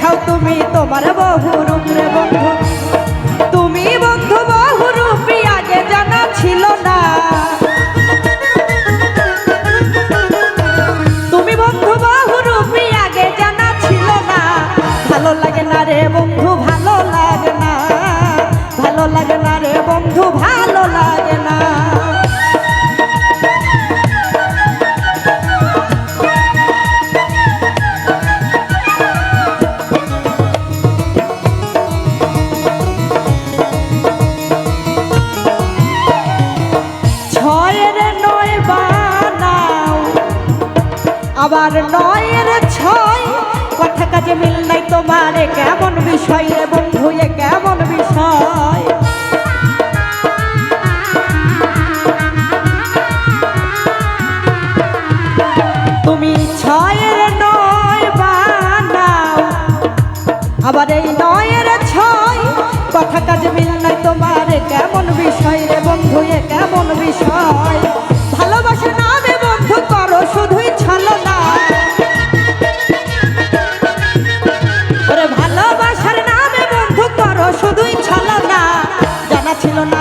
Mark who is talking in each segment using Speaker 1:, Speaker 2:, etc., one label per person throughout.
Speaker 1: দেখাও তুমি তোমার বহুর উপরে বন্ধু। তুমি বন্ধু বহুরূপী, আগে জানা ছিল না। তুমি বন্ধু বহুরূপী, আগে জানা ছিল না। ভালো লাগে না রে বন্ধু, ভালো লাগে না। ভালো লাগে না রে বন্ধু আবার নয়ের ছয়। কথা কাজে মিল নাই তোমার কেমন বিষয় রে বন্ধু, এ কেমন বিষয়? তুমি ছয়ের নয় বানাও, আবার এই নয়ের ছয়। কথা কাজ মিল নাই তোমার কেমন বিষয় রে বন্ধু, এ কেমন বিষয়?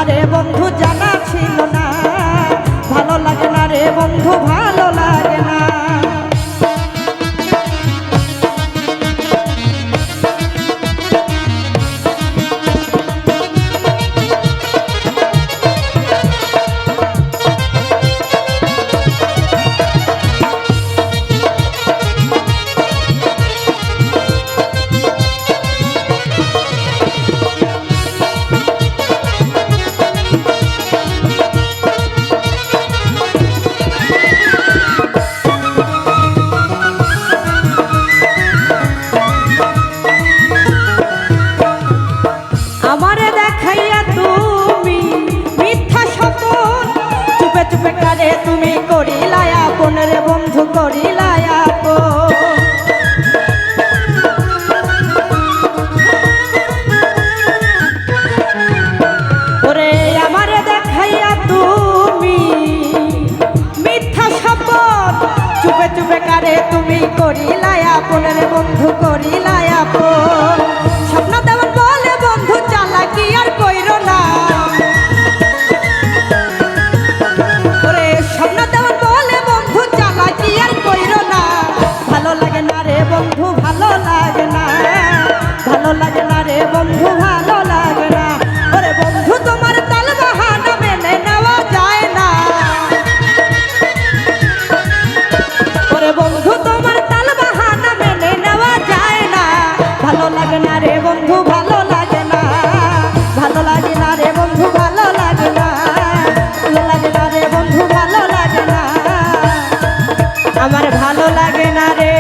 Speaker 1: রে বন্ধু জানা ছিল না। ভালো লাগে না রে বন্ধু ভালো লাগে না। চুপে তুমি করিলায় আপন রে বন্ধু করিলাই ভালো লাগে না রে বন্ধু, ভালো লাগে না। ভালো লাগে না রে বন্ধু, ভালো লাগে না। ভালো লাগে না রে বন্ধু, ভালো লাগে না। আমার ভালো লাগে না রে